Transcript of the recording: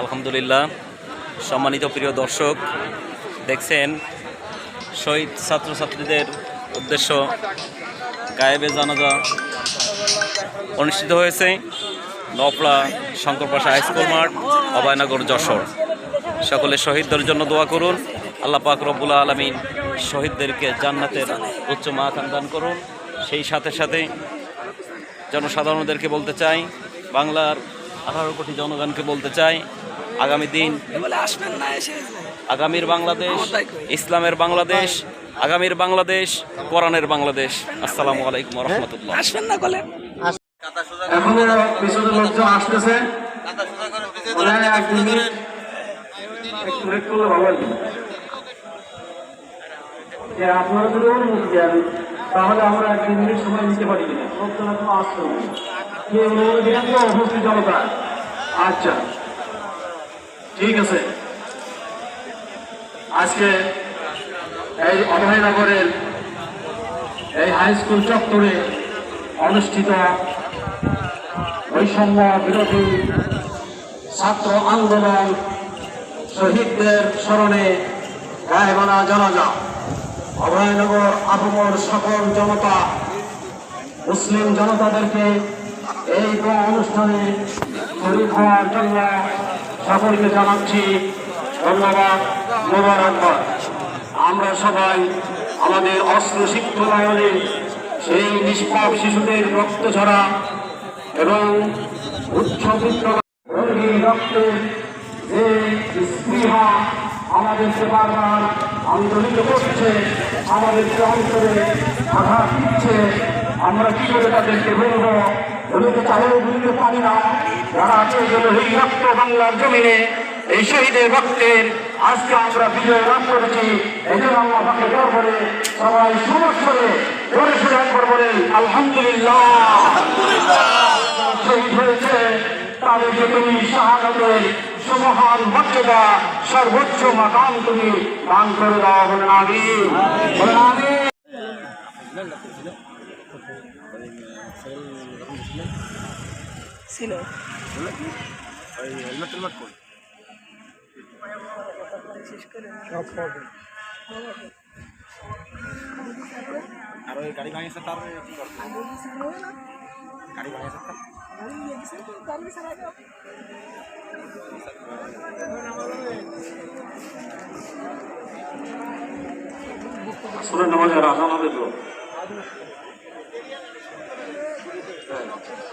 আলহামদুলিল্লাহ, সম্মানিত প্রিয় দর্শক, দেখছেন শহীদ ছাত্রছাত্রীদের উদ্দেশ্য গায়েবে জানাজা অনুষ্ঠিত হয়েছে নপড়া শঙ্করপাশা হাই স্কুল মাঠ, অভয়নগর যশোর। সকলে শহীদদের জন্য দোয়া করুন। আল্লাহ পাক রব্বুল আলমিন শহীদদেরকে জান্নাতের উচ্চ মাকান দান করুন। সেই সাথে সাথে জনসাধারণদেরকে বলতে চাই, বাংলার আঠারো কোটি জনগণকে বলতে চাই আগামী দিন বলে আসবেন না এসে। আগামীর বাংলাদেশ ইসলামের বাংলাদেশ আগামীর বাংলাদেশ কোরআনের বাংলাদেশ। আসসালামু আলাইকুম রহমতুল্লাহ। আসবেন না বলে আসতেছে। আপনারা যদি অনুমতি দেন তাহলে আমরা এক মিনিট সময় নিতে পারি। না। কি অনুমতি দেন তো উপস্থিত জনতা আচ্ছা ঠিক আছে। আজকে এই অভয়নগরের এই হাই স্কুল চত্বরে অনুষ্ঠিত বৈষম্য বিরোধী ছাত্র আন্দোলন শহীদদের স্মরণে গায়বানা জানাজা। অভয়নগর আবমর সকল জনতা, মুসলিম জনতাদেরকে এই দোয়া অনুষ্ঠানে শরীর হওয়ার জন্য সকলকে জানাচ্ছি ধন্যবাদ, মোবারকবাদ। আমরা সবাই আমাদের অস্ত্র শিক্ষায়নে সেই নিষ্পাপ শিশুদের রক্ত ঝরা এবং উচ্চবিত্ত রোগী রক্তের যে স্পৃহা আমাদেরকে বারবার আন্দোলিত করছে, আমাদেরকে অন্তরে আঘাত দিচ্ছে, আমরা কি করে তাদেরকে বলব ভুলিতে চালেও ভুলিতে পারি না যারা প্রয়োজন এই রক্ত বাংলার জমিনে এই শহীদের রক্তের আজকে আমরা বিজয় লাভ করেছি, এই জন্য আল্লাহ পাকে জোর করে সবাই সমস্যরে জোরে সরে একবার বলেন, আলহামদুলিল্লাহ। হয়েছে, তাদেরকে তুমি শাহাদাতের সুমহান মর্যাদা, সর্বোচ্চ মাকাম তুমি দান করে দাও, বলেন আমি বলেন আমি ছিল আর ওই গাড়ি ভাঙিয়েছে তার কি করবে গাড়ি ভাঙিয়েছে তার আসলে নামাজের আজান হবে তো Thank you.